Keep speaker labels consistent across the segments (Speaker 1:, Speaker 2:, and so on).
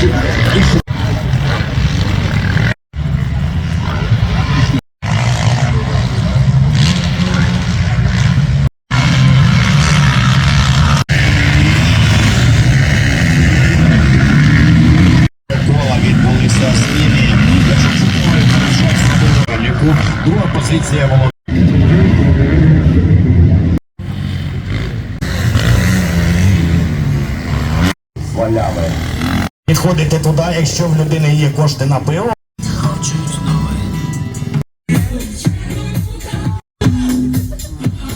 Speaker 1: Thank you. Якщо в людини є кошти на пиво.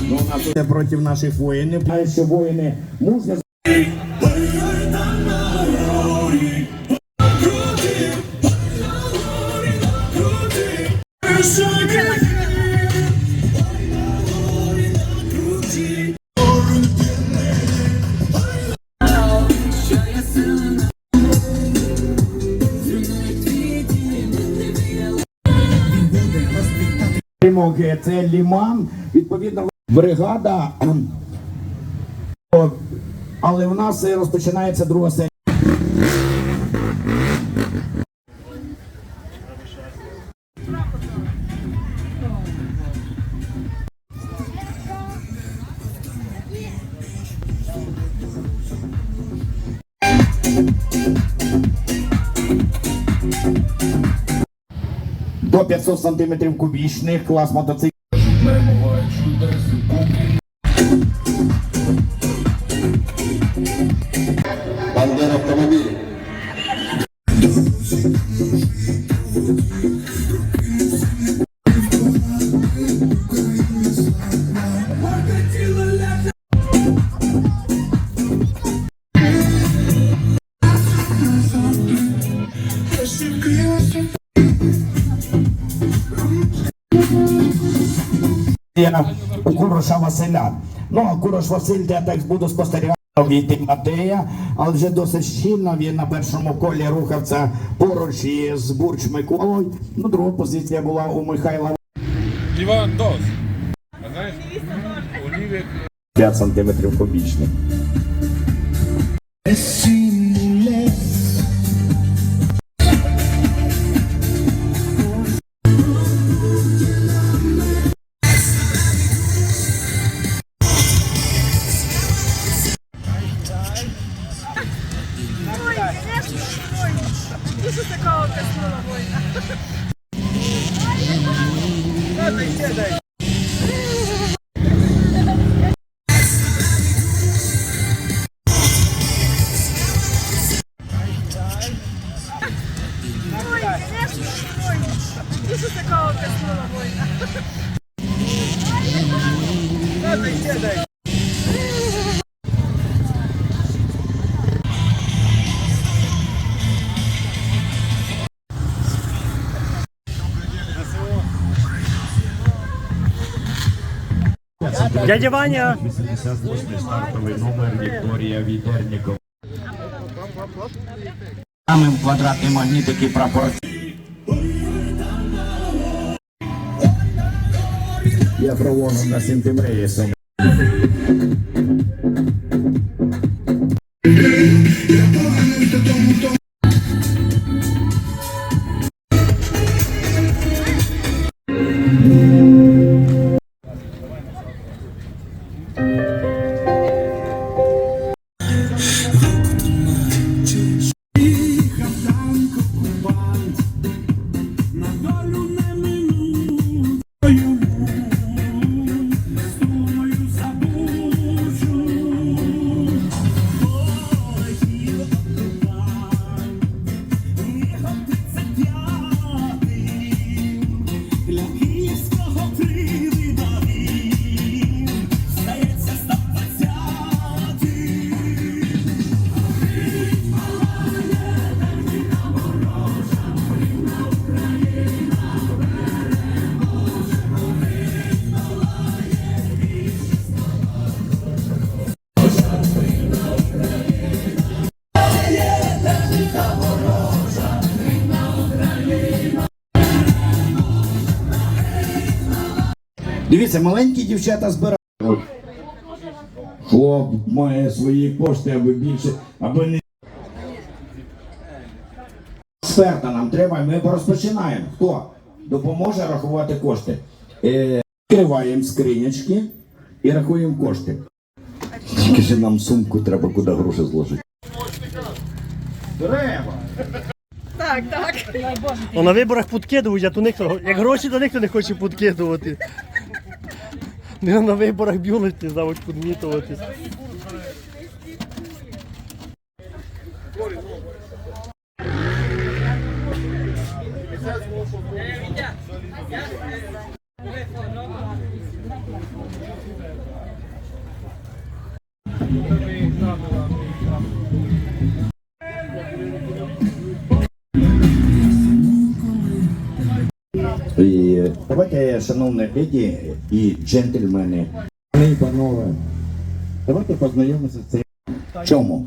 Speaker 1: Ну, проти наших воїнів. Що воїни мужньо Перемоги це ліман, відповідно, бригада. Але в нас е, розпочинається друга серія. 500 сантиметрів кубічних, клас мотоцикл. У Куроша Василя. Ну, а Курош Василь, я так буду спостерігати від Матея, але вже досить щільно він на першому колі рухався поруч із Бурч Миколою. Ну, друга позиція була у Михайла
Speaker 2: Іван Дос. А знаєш, Олівік
Speaker 1: 5 сантиметрів кубічних.
Speaker 3: Дядя Ваня!
Speaker 1: 88 стартовий номер Вікторія Відернікова. Самим квадратний магніт, який пропорційний. Я провожу на синтемрейсом. Дивіться, маленькі дівчата збирають. Хлоп має свої кошти, аби більше, аби не. Експерта нам треба, ми розпочинаємо. Хто допоможе рахувати кошти? Е, Відкриваємо скринячки і рахуємо кошти. Тільки ж нам сумку треба куди гроші зложити. Треба.
Speaker 4: Так, так.
Speaker 3: Ну, на виборах подкидують, а то ніхто, як гроші, то ніхто не хоче подкидувати. На виборах бюлеті заводь Thank
Speaker 1: І давайте, шановні леді і джентльмени, і панове, давайте познайомимося з цим. Чому?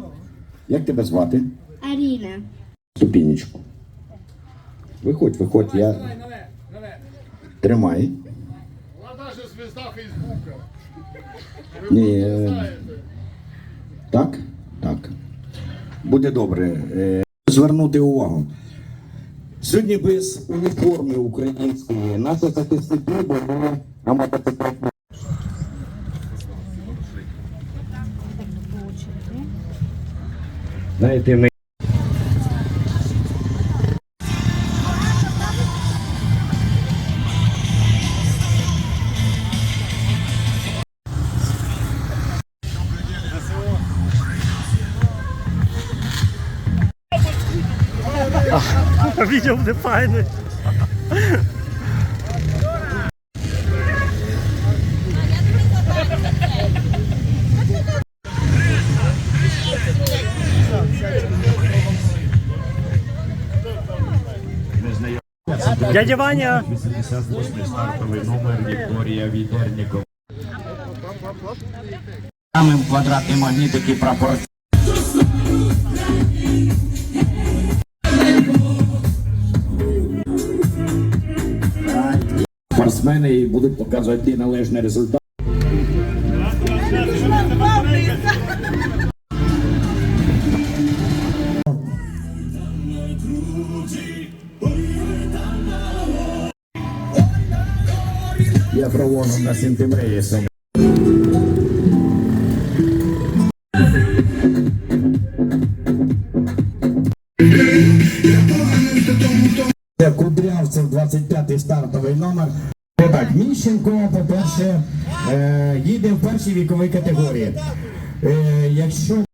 Speaker 1: Як тебе звати?
Speaker 5: Аріна.
Speaker 1: Ступінечку. Виходь, виходь, я. Тримай.
Speaker 2: Вона навіть звізда Фейсбука.
Speaker 1: Ні. Так? Так. Буде добре. Е, Звернути увагу. Сьогодні без уніформи української наші захисники були на мотоциклах. Знаєте, ми
Speaker 3: Буде файне. Дядя Ваня!
Speaker 1: 88 стартовий номер Вікторія Відерніков. Самим квадратний магніт, який Спортсмени і будуть показувати належний результат. Я провожу на. Це Кудрявцев 25-й стартовий номер. Міщенко, по-перше, е, їде в першій віковій категорії. Е, якщо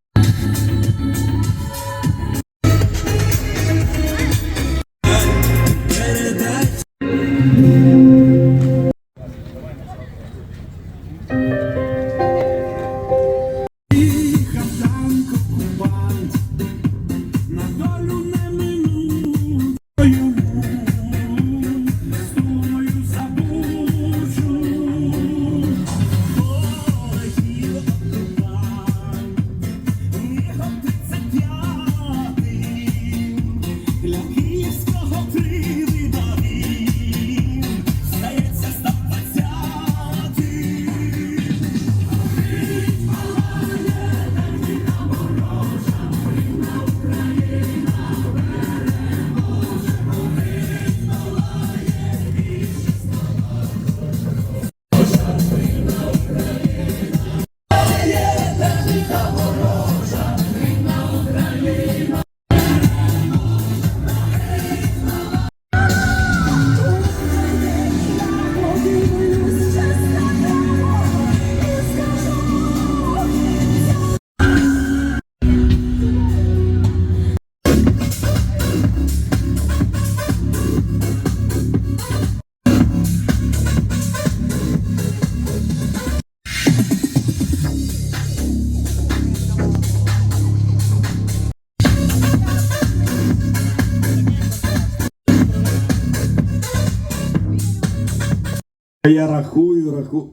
Speaker 1: Я рахую, рахую.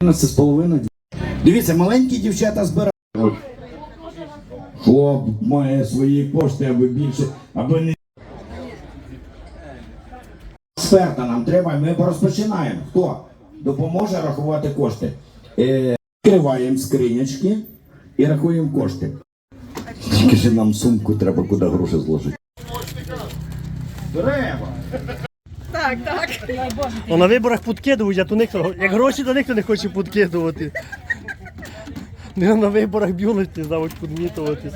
Speaker 1: 11 з половиною. Дивіться, маленькі дівчата збирають. Хлоп має свої кошти, аби більше, аби не. Експерта нам треба, ми розпочинаємо. Хто допоможе рахувати кошти? Е, Відкриваємо скринячки і рахуємо кошти. Тільки ж нам сумку треба куди гроші зложити. Треба.
Speaker 4: Так, так.
Speaker 3: Ну, на виборах підкидують, а то ніхто, як гроші, то ніхто не хоче підкидувати. Не на виборах бюлеті заводь підмітувати.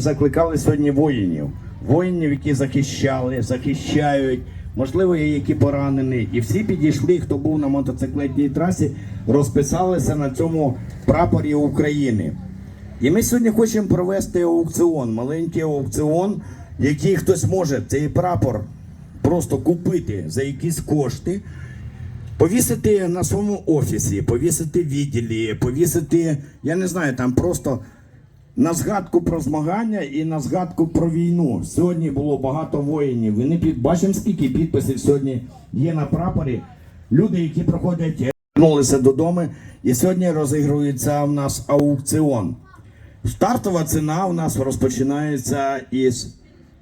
Speaker 1: Закликали сьогодні воїнів. Воїнів, які захищали, захищають, можливо, є які поранені. І всі підійшли, хто був на мотоциклетній трасі, розписалися на цьому прапорі України. І ми сьогодні хочемо провести аукціон, маленький аукціон, який хтось може цей прапор просто купити за якісь кошти. Повісити на своєму офісі, повісити відділі, повісити, я не знаю, там просто на згадку про змагання і на згадку про війну. Сьогодні було багато воїнів. Ви не під... бачимо, скільки підписів сьогодні є на прапорі. Люди, які проходять, вернулися додому, і сьогодні розігрується в нас аукціон. Стартова ціна у нас розпочинається із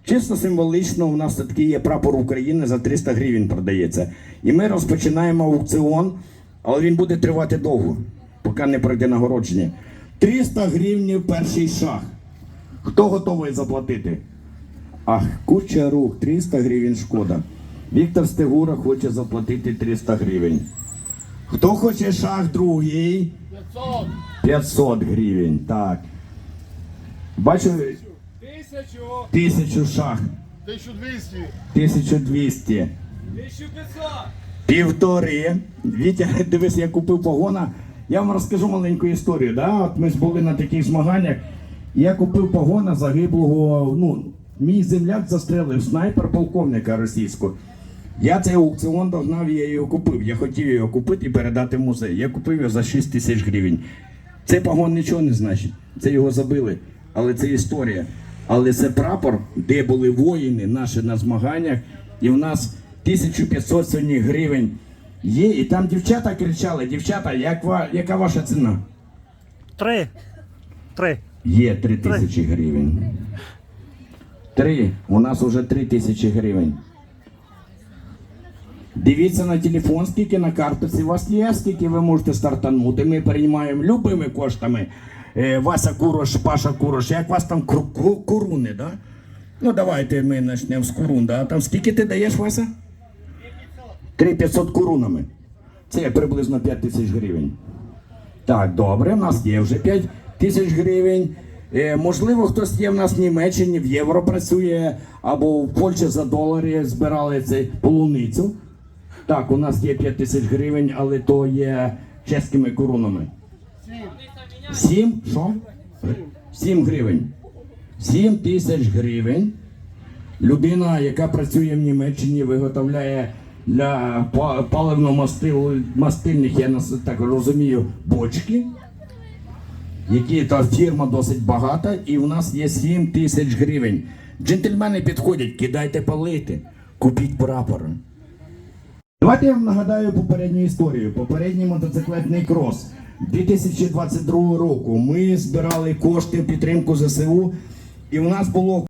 Speaker 1: чисто символічно. У нас такий є прапор України за 300 гривень продається. І ми розпочинаємо аукціон, але він буде тривати довго, поки не пройде нагородження. 300 гривень перший шаг. Хто готовий заплатити? Ах, куча рук, 300 гривень шкода. Віктор Стегура хоче заплатити 300 гривень. Хто хоче шаг другий?
Speaker 2: 500,
Speaker 1: 500 гривень, так. Бачу,
Speaker 2: 1000,
Speaker 1: тисячу шаг,
Speaker 2: 1200,
Speaker 1: 1200.
Speaker 2: 1500.
Speaker 1: Півтори. Вітя, дивись, я купив погона. Я вам розкажу маленьку історію. Да? От ми були на таких змаганнях. Я купив погона загиблого. Ну, мій земляк застрелив снайпер полковника російського. Я цей аукціон догнав, я його купив. Я хотів його купити і передати в музей. Я купив його за 6 тисяч гривень. Цей погон нічого не значить. Це його забили. Але це історія. Але це прапор, де були воїни наші на змаганнях, і в нас 1500 сьогодні гривень є. І там дівчата кричали: дівчата, як ва, яка ваша ціна?
Speaker 3: Три. Три.
Speaker 1: Є 3 тисячі гривень. Три. У нас вже 3 тисячі гривень. Дивіться на телефон, скільки на карточці у вас є, скільки ви можете стартанути. Ми приймаємо любими коштами. Е, Вася Курош, Паша Курош, як вас там кру- кру- куруни, да? Ну давайте ми почнемо з курун, да? Там скільки ти даєш, Вася? 3500 курунами. Це приблизно 5 тисяч гривень. Так, добре, в нас є вже 5 тисяч гривень. Е, можливо, хтось є в нас в Німеччині, в євро працює, або в Польщі за долари збирали цей полуницю. Так, у нас є 5 тисяч гривень, але то є чеськими коронами. Сім? Що? Сім гривень. Сім тисяч гривень. Людина, яка працює в Німеччині, виготовляє для паливно-мастильних, я так розумію, бочки, які та фірма досить багата, і у нас є 7 тисяч гривень. Джентльмени підходять, кидайте палити, купіть прапор. Давайте я вам нагадаю попередню історію. Попередній мотоциклетний крос 2022 року. Ми збирали кошти в підтримку ЗСУ, і у нас було.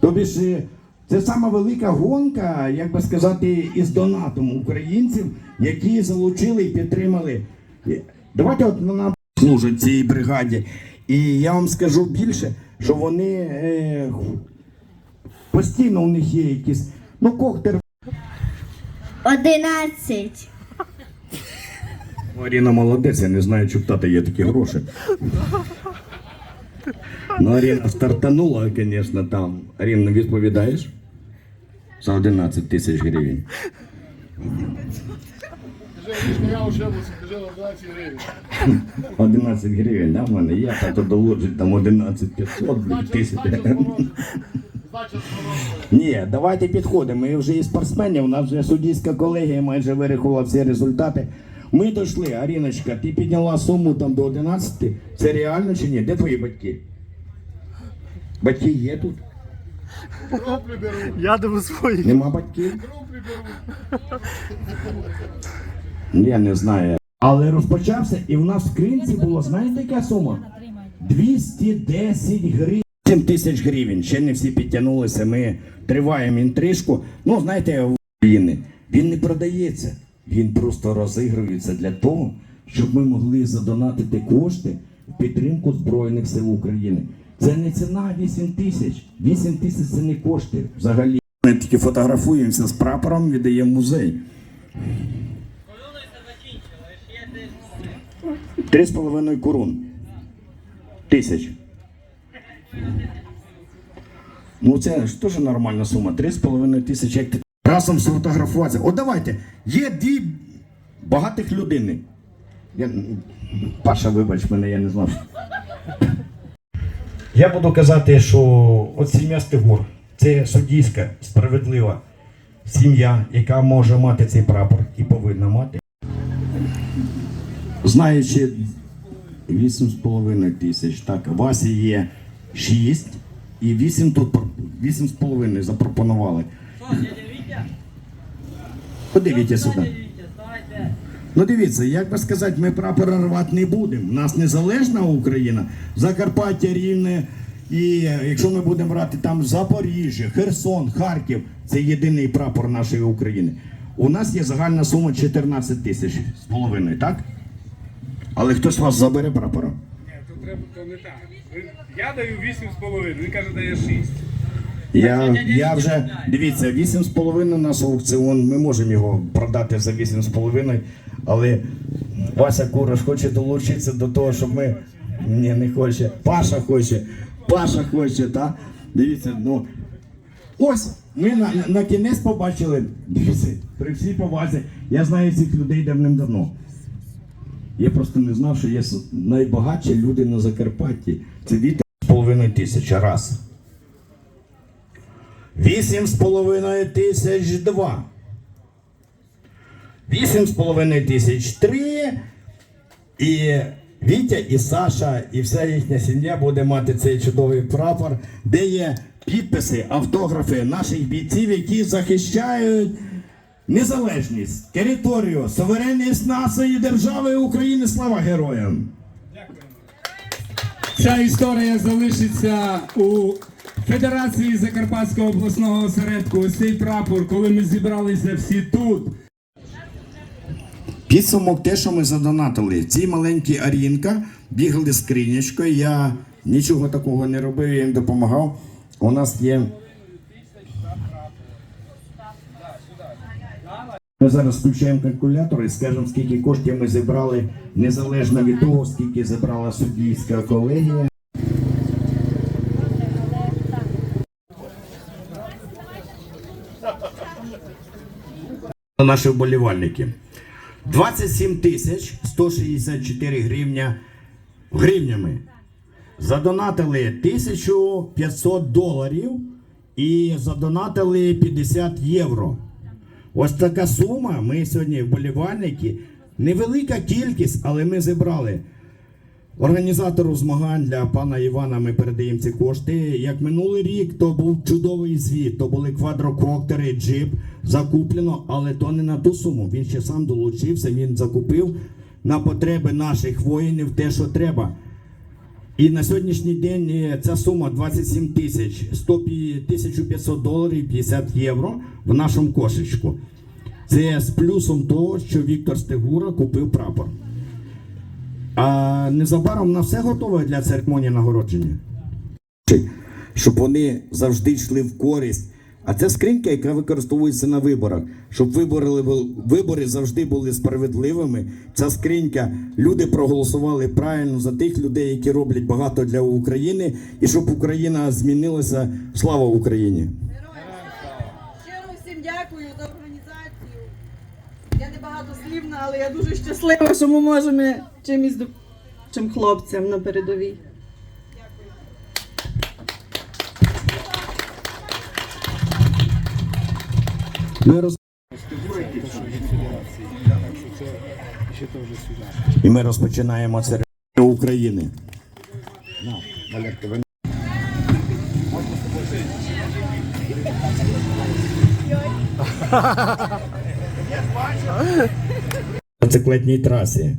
Speaker 1: Тобі ж е, це сама велика гонка, як би сказати, із донатом українців, які залучили і підтримали. Давайте от нам служать цій бригаді. І я вам скажу більше, що вони е, постійно у них є якісь. Ну, коктер
Speaker 5: Одинадцять.
Speaker 1: Аріна молодець, я не знаю, чи в тата є такі гроші. Ну, Аріна стартанула, звісно, там. Аріна, відповідаєш? За 11 тисяч гривень.
Speaker 2: Я вже був, скажи на 20 гривень.
Speaker 1: 11 гривень, да, в мене є, тато доложить там 11 500, блін, тисяч. Ні, давайте підходимо. Ми вже і спортсменів, у нас вже суддівська колегія майже вирахувала всі результати. Ми дійшли, Аріночка, ти підняла суму там до 11. Це реально чи ні? Де твої батьки? Батьки є тут?
Speaker 3: Я думаю свої.
Speaker 1: Нема батьків? Я не знаю. Але розпочався, і в нас в скринці було, знаєте, яка сума? 210 гривень. 7 тисяч гривень. Ще не всі підтягнулися. Ми триваємо інтрижку. Ну, знаєте, в України він не продається. Він просто розігрується для того, щоб ми могли задонатити кошти в підтримку Збройних сил України. Це не ціна 8 тисяч. 8 тисяч це не кошти взагалі. Ми тільки фотографуємося з прапором, віддаємо музей. Три з половиною корун. Тисяч. Ну це ж теж нормальна сума. Три з половиною тисячі. Як ти разом сфотографуватися. От давайте. Є дві багатих людини. Я... Паша, вибач мене, я не знав. Я буду казати, що от сім'я Стегур це суддійська, справедлива сім'я, яка може мати цей прапор і повинна мати. Знаючи 8,5 тисяч, так, Васі є 6 і 8 тут 8,5 запропонували. Подивіться сюди. Ну дивіться, як би сказати, ми прапор рвати не будемо. У нас незалежна Україна, Закарпаття рівне. І якщо ми будемо брати там Запоріжжя, Херсон, Харків, це єдиний прапор нашої України. У нас є загальна сума 14 тисяч з половиною, так? Але хтось вас забере прапора.
Speaker 5: Ні, то треба то не так. Я даю 8,5, він каже, дає 6.
Speaker 1: Я, я вже дивіться, 8,5 у нас аукціон. Ми можемо його продати за 8,5, але Вася Кураш хоче долучитися до того, щоб ми. Ні, не хоче. Паша хоче. Паша хоче, так? Дивіться, ну. Ось, ми на, на кінець побачили. Дивіться, при всій повазі. Я знаю цих людей давним-давно. Я просто не знав, що є найбагатші люди на Закарпатті. Це 2,5 тисячі раз. Вісім з половиною тисяч два. Вісім з половиною тисяч три. І Вітя, і Саша, і вся їхня сім'я буде мати цей чудовий прапор, де є підписи, автографи наших бійців, які захищають незалежність, територію, суверенність нашої держави України. Слава героям!
Speaker 6: Ця історія залишиться у Федерації Закарпатського обласного осередку. Ось цей прапор, коли ми зібралися всі тут.
Speaker 1: Підсумок те, що ми задонатили. В цій маленькій арінка бігали скринячкою. Я нічого такого не робив, я їм допомагав. У нас є. Ми зараз включаємо калькулятор і скажемо, скільки коштів ми зібрали незалежно від того, скільки зібрала суддівська колегія. Наші вболівальники. 27 тисяч 164 гривня гривнями. Задонатили 1500 доларів і задонатили 50 євро. Ось така сума. Ми сьогодні вболівальники. Невелика кількість, але ми зібрали. Організатору змагань для пана Івана ми передаємо ці кошти. Як минулий рік, то був чудовий звіт. То були квадрокоптери, джип закуплено, але то не на ту суму. Він ще сам долучився. Він закупив на потреби наших воїнів те, що треба. І на сьогоднішній день е, ця сума 27 тисяч 100 пі- 1500 доларів 50 євро в нашому кошечку. Це з плюсом того, що Віктор Стегура купив прапор. А незабаром на все готове для церемонії нагородження. Щоб вони завжди йшли в користь. А це скринька, яка використовується на виборах. Щоб вибори, вибори завжди були справедливими. Ця скринька, люди проголосували правильно за тих людей, які роблять багато для України, і щоб Україна змінилася. Слава Україні!
Speaker 4: Щиро всім дякую за організацію. Я не багатослівна, але я дуже щаслива, що ми можемо чимось до чим хлопцям на передовій.
Speaker 1: Ми роз... І ми розпочинаємо церемонію України. На циклетній трасі.